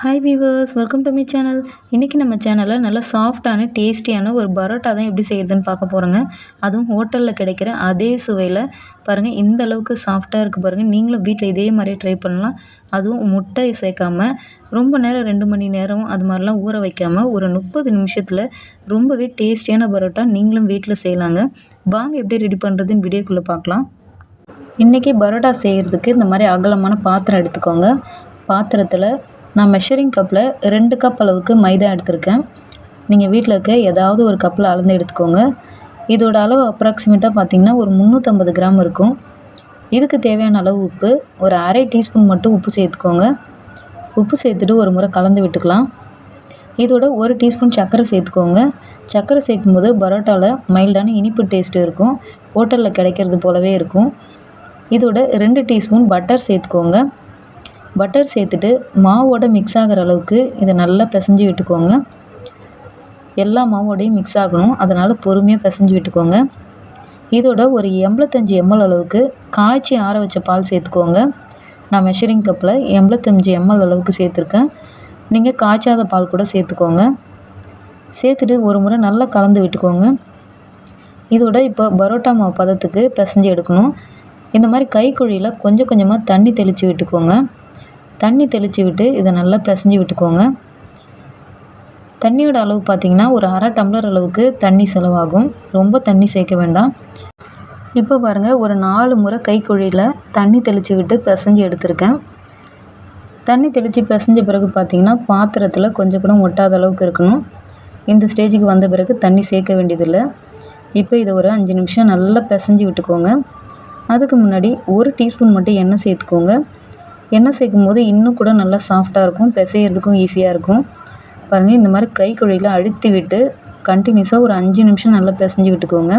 Hi viewers welcome to my channel இன்றைக்கி நம்ம சேனலில் நல்ல சாஃப்டான டேஸ்டியான ஒரு பரோட்டா தான் எப்படி செய்யுதுன்னு பார்க்க போகிறோங்க அதுவும் ஹோட்டலில் கிடைக்கிற அதே சுவையில் பாருங்கள் இந்த அளவுக்கு சாஃப்டாக இருக்குது பாருங்கள் நீங்களும் வீட்டில் இதே மாதிரியே ட்ரை பண்ணலாம். அதுவும் முட்டை சேர்க்காமல் ரொம்ப நேரம் ரெண்டு மணி நேரம் அது மாதிரிலாம் ஊற வைக்காமல் ஒரு முப்பது நிமிஷத்தில் ரொம்பவே டேஸ்டியான பரோட்டா நீங்களும் வீட்டில் செய்யலாங்க. வாங்க எப்படி ரெடி பண்ணுறதுன்னு வீடியோக்குள்ளே பார்க்கலாம். இன்றைக்கி பரோட்டா செய்கிறதுக்கு இந்த மாதிரி அகலமான பாத்திரம் எடுத்துக்கோங்க. பாத்திரத்தில் நான் மெஷரிங் கப்பில் ரெண்டு கப் அளவுக்கு மைதா எடுத்திருக்கேன். நீங்கள் வீட்டில் இருக்க ஏதாவது ஒரு கப்பில் அளந்து எடுத்துக்கோங்க. இதோட அளவு அப்ராக்சிமேட்டாக பார்த்தீங்கன்னா ஒரு முந்நூற்றம்பது கிராம் இருக்கும். இதுக்கு தேவையான அளவு உப்பு ஒரு அரை டீஸ்பூன் மட்டும் உப்பு சேர்த்துக்கோங்க. உப்பு சேர்த்துட்டு ஒரு முறை கலந்து விட்டுக்கலாம். இதோட ஒரு டீஸ்பூன் சர்க்கரை சேர்த்துக்கோங்க. சர்க்கரை சேர்க்கும்போது பரோட்டாவில் மைல்டான இனிப்பு டேஸ்ட்டு இருக்கும். ஹோட்டலில் கிடைக்கிறது போலவே இருக்கும். இதோட ரெண்டு டீஸ்பூன் பட்டர் சேர்த்துக்கோங்க. பட்டர் சேர்த்துட்டு மாவோட மிக்ஸ் ஆகிற அளவுக்கு இதை நல்லா பிசைஞ்சு விட்டுக்கோங்க. எல்லா மாவோடையும் மிக்ஸ் ஆகணும். அதனால் பொறுமையாக பிசைஞ்சு விட்டுக்கோங்க. இதோட ஒரு எண்பத்தஞ்சி எம்எல் அளவுக்கு காய்ச்சி ஆற வச்ச பால் சேர்த்துக்கோங்க. நான் மெஷரிங் கப்பில் எண்பத்தஞ்சி எம்எல் அளவுக்கு சேர்த்துருக்கேன். நீங்கள் காய்ச்சாத பால் கூட சேர்த்துக்கோங்க. சேர்த்துட்டு ஒரு முறை நல்லா கலந்து விட்டுக்கோங்க. இதோட இப்போ பரோட்டா மாவு பதத்துக்கு பிசைஞ்சு எடுக்கணும். இந்த மாதிரி கைக்குழியில் கொஞ்சம் கொஞ்சமாக தண்ணி தெளித்து விட்டுக்கோங்க. தண்ணி தெளித்து விட்டு இதை நல்லா பிசைஞ்சு விட்டுக்கோங்க. தண்ணியோட அளவு பார்த்திங்கன்னா ஒரு அரை டம்ளர் அளவுக்கு தண்ணி செலவாகும். ரொம்ப தண்ணி சேர்க்க வேண்டாம். இப்போ பாருங்கள் ஒரு நாலு முறை கைக்குழியில் தண்ணி தெளித்து விட்டு பிசைஞ்சு எடுத்திருக்கேன். தண்ணி தெளித்து பிசைஞ்ச பிறகு பார்த்திங்கன்னா பாத்திரத்தில் கொஞ்சம் கூட ஒட்டாத அளவுக்கு இருக்கணும். இந்த ஸ்டேஜுக்கு வந்த பிறகு தண்ணி சேர்க்க வேண்டியதில்லை. இப்போ இதை ஒரு அஞ்சு நிமிஷம் நல்லா பிசைஞ்சு விட்டுக்கோங்க. அதுக்கு முன்னாடி ஒரு டீஸ்பூன் மட்டும் எண்ணெய் சேர்த்துக்கோங்க. எண்ணெய் சேர்க்கும் போது இன்னும் கூட நல்லா சாஃப்டாக இருக்கும் பிசையிறதுக்கும் ஈஸியாக இருக்கும். பாருங்கள் இந்த மாதிரி கைக்குழியில் அழுத்தி விட்டு கண்டினியூஸாக ஒரு அஞ்சு நிமிஷம் நல்லா பிசைஞ்சு விட்டுக்கோங்க.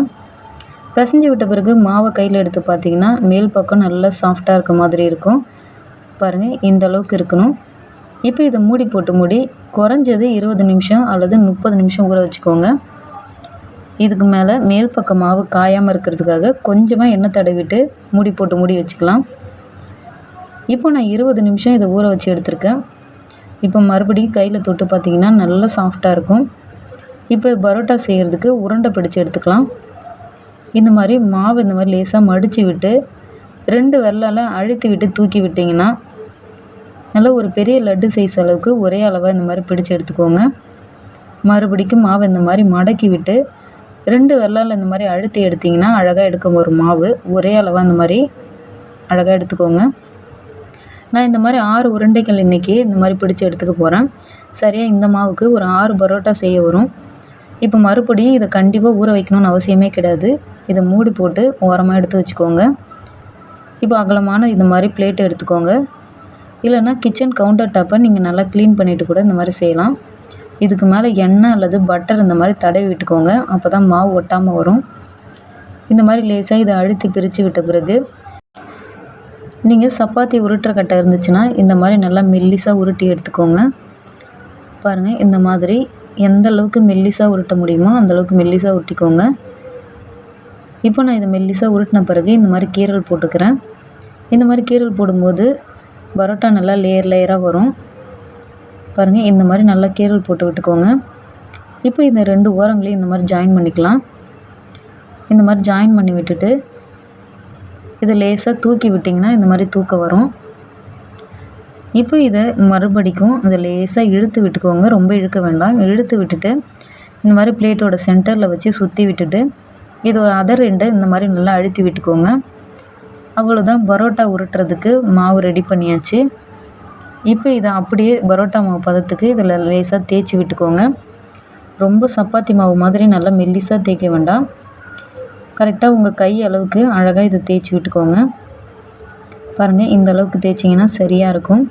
பிசைஞ்சு விட்ட பிறகு மாவை கையில் எடுத்து பார்த்தீங்கன்னா மேல் பக்கம் நல்லா சாஃப்டாக இருக்க மாதிரி இருக்கும். பாருங்கள் இந்த அளவுக்கு இருக்கணும். இப்போ இதை மூடி போட்டு மூடி குறைஞ்சது இருபது நிமிஷம் அல்லது முப்பது நிமிஷம் ஊற வச்சுக்கோங்க. இதுக்கு மேலே மேல் பக்கம் மாவு காயாமல் இருக்கிறதுக்காக கொஞ்சமாக எண்ணெய் தடவிட்டு மூடி போட்டு மூடி வச்சுக்கலாம். இப்போ நான் இருபது நிமிஷம் இதை ஊற வச்சு எடுத்திருக்கேன். இப்போ மறுபடியும் கையில் தொட்டு பார்த்திங்கன்னா நல்லா சாஃப்டாக இருக்கும். இப்போ பரோட்டா செய்கிறதுக்கு உருண்டை பிடிச்சி எடுத்துக்கலாம். இந்த மாதிரி மாவு இந்த மாதிரி லேசாக மடித்து விட்டு ரெண்டு விரலால் அழுத்தி விட்டு தூக்கி விட்டிங்கன்னா நல்லா ஒரு பெரிய லட்டு சைஸ் அளவுக்கு ஒரே அளவாக இந்த மாதிரி பிடிச்சி எடுத்துக்கோங்க. மறுபடிக்கும் மாவு இந்த மாதிரி மடக்கி விட்டு ரெண்டு விரலால் இந்த மாதிரி அழுத்தி எடுத்திங்கன்னா அழகாக எடுக்கும் ஒரு மாவு. ஒரே அளவாக இந்த மாதிரி அழகாக எடுத்துக்கோங்க. நான் இந்த மாதிரி ஆறு உருண்டைகள் இன்றைக்கி இந்த மாதிரி பிடிச்சி எடுத்துக்க போகிறேன் சரியாக இந்த மாவுக்கு ஒரு ஆறு பரோட்டா செய்ய வரும். இப்போ மறுபடியும் இதை கண்டிப்பாக ஊற வைக்கணும்னு அவசியமே கிடையாது. இதை மூடி போட்டு ஓரமாக எடுத்து வச்சுக்கோங்க. இப்போ அகலமான இந்த மாதிரி பிளேட் எடுத்துக்கோங்க. இல்லைன்னா கிச்சன் கவுண்டர் டாப்பை நீங்கள் நல்லா க்ளீன் பண்ணிவிட்டு கூட இந்த மாதிரி செய்யலாம். இதுக்கு மேலே எண்ணெய் அல்லது பட்டர் இந்த மாதிரி தடவி விட்டுக்கோங்க. அப்போ தான் மாவு ஒட்டாமல் வரும். இந்த மாதிரி லேசாக இதை அழுத்தி பிரித்து விட்ட பிறகு நீங்கள் சப்பாத்தி உருட்டுற கட்டை இருந்துச்சுன்னா இந்த மாதிரி நல்லா மெல்லிசாக உருட்டி எடுத்துக்கோங்க. பாருங்கள் இந்த மாதிரி எந்த அளவுக்கு மெல்லிசாக உருட்ட முடியுமோ அந்தளவுக்கு மெல்லிசாக உருட்டிக்கோங்க. இப்போ நான் இதை மெல்லிசாக உருட்டின பிறகு இந்த மாதிரி கீரல் போட்டுக்கிறேன். இந்த மாதிரி கீரல் போடும்போது பரோட்டா நல்லா லேயர் லேயராக வரும். பாருங்கள் இந்த மாதிரி நல்லா கீரல் போட்டு விட்டுக்கோங்க. இப்போ இந்த ரெண்டு ஓரங்களையும் இந்த மாதிரி ஜாயின் பண்ணிக்கலாம். இந்த மாதிரி ஜாயின் பண்ணி விட்டுட்டு இதை லேசாக தூக்கி விட்டிங்கன்னா இந்த மாதிரி தூக்கம் வரும். இப்போ இதை மறுபடிக்கும் இதை லேசாக இழுத்து விட்டுக்கோங்க. ரொம்ப இழுக்க வேண்டாம். இழுத்து விட்டுட்டு இந்த மாதிரி பிளேட்டோட சென்டரில் வச்சு சுற்றி விட்டுட்டு இது ஒரு அதர் ரெண்டை இந்த மாதிரி நல்லா அழுத்தி விட்டுக்கோங்க. அவ்வளோதான். பரோட்டா உருட்டுறதுக்கு மாவு ரெடி பண்ணியாச்சு. இப்போ இதை அப்படியே பரோட்டா மாவு பதத்துக்கு இதில் லேசாக தேய்ச்சி விட்டுக்கோங்க. ரொம்ப சப்பாத்தி மாவு மாதிரி நல்லா மெல்லிசாக தேய்க்க வேண்டாம். கரெக்டாக உங்கள் கை அளவுக்கு அழகாக இதை தேய்ச்சி விட்டுக்கோங்க. பாருங்கள் இந்த அளவுக்கு தேய்ச்சிங்கன்னா சரியாக இருக்கும்.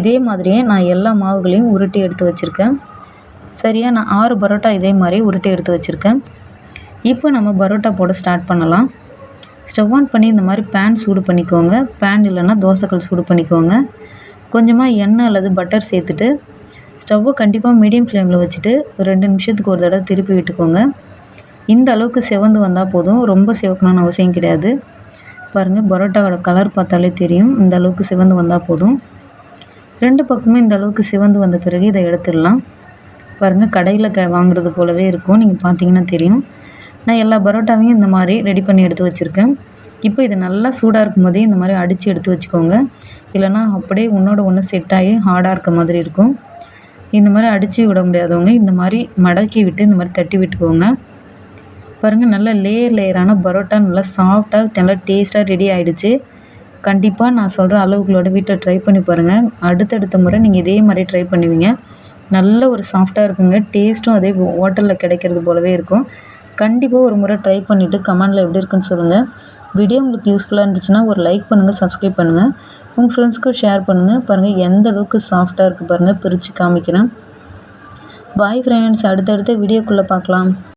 இதே மாதிரியே நான் எல்லா மாவுகளையும் உருட்டி எடுத்து வச்சுருக்கேன். சரியாக நான் ஆறு பரோட்டா இதே மாதிரி உருட்டி எடுத்து வச்சுருக்கேன். இப்போ நம்ம பரோட்டா போட ஸ்டார்ட் பண்ணலாம். ஸ்டவ் ஆன் பண்ணி இந்த மாதிரி பேன் சூடு பண்ணிக்கோங்க. பேன் இல்லைன்னா தோசைக்கல் சூடு பண்ணிக்கோங்க. கொஞ்சமாக எண்ணெய் அல்லது பட்டர் சேர்த்துட்டு ஸ்டவ்வை கண்டிப்பாக மீடியம் ஃப்ளேமில் வச்சுட்டு ஒரு ரெண்டு நிமிஷத்துக்கு ஒரு தடவை திருப்பி விட்டுக்கோங்க. இந்த அளவுக்கு செவந்து வந்தால் போதும். ரொம்ப சிவக்கணும்னு அவசியம் கிடையாது. பாருங்கள் பரோட்டாவோட கலர் பார்த்தாலே தெரியும். இந்த அளவுக்கு சிவந்து வந்தால் போதும். ரெண்டு பக்கமும் இந்த அளவுக்கு சிவந்து வந்த பிறகு இதை எடுத்துடலாம். பாருங்கள் கடையில் க வாங்குறது போலவே இருக்கும். நீங்கள் பார்த்தீங்கன்னா தெரியும். நான் எல்லா பரோட்டாவையும் இந்த மாதிரி ரெடி பண்ணி எடுத்து வச்சுருக்கேன். இப்போ இது நல்லா சூடாக இருக்கும் போதே இந்த மாதிரி அடித்து எடுத்து வச்சுக்கோங்க. இல்லைனா அப்படியே ஒன்றோட ஒன்று செட் ஆகி ஹார்டாக இருக்க மாதிரி இருக்கும். இந்த மாதிரி அடித்து விட முடியாதவங்க இந்த மாதிரி மடக்கி விட்டு இந்த மாதிரி தட்டி விட்டுக்கோங்க. பாருங்கள் நல்லா லேயர் லேயரான பரோட்டா நல்லா சாஃப்டாக நல்லா டேஸ்ட்டாக ரெடி ஆகிடுச்சு கண்டிப்பாக நான் சொல்கிற அளவுகளோட வீட்டில் ட்ரை பண்ணி பாருங்கள் அடுத்தடுத்த முறை நீங்கள் இதே மாதிரி ட்ரை பண்ணுவீங்க. நல்ல ஒரு சாஃப்டாக இருக்குங்க. டேஸ்ட்டும் அதே ஹோட்டலில் கிடைக்கிறது போலவே இருக்கும். கண்டிப்பாக ஒரு முறை ட்ரை பண்ணிவிட்டு கமெண்டில் எப்படி இருக்குன்னு சொல்லுங்கள் வீடியோ உங்களுக்கு யூஸ்ஃபுல்லாக இருந்துச்சுன்னா ஒரு லைக் பண்ணுங்கள் சப்ஸ்கிரைப் பண்ணுங்கள் உங்கள் ஃப்ரெண்ட்ஸ்க்கும் ஷேர் பண்ணுங்கள் பாருங்கள் எந்த அளவுக்கு சாஃப்டாக இருக்குது பாருங்கள் பிரித்து காமிக்கிறேன். பாய் ஃப்ரெண்ட்ஸ் அடுத்தடுத்த வீடியோக்குள்ளே பார்க்கலாம்.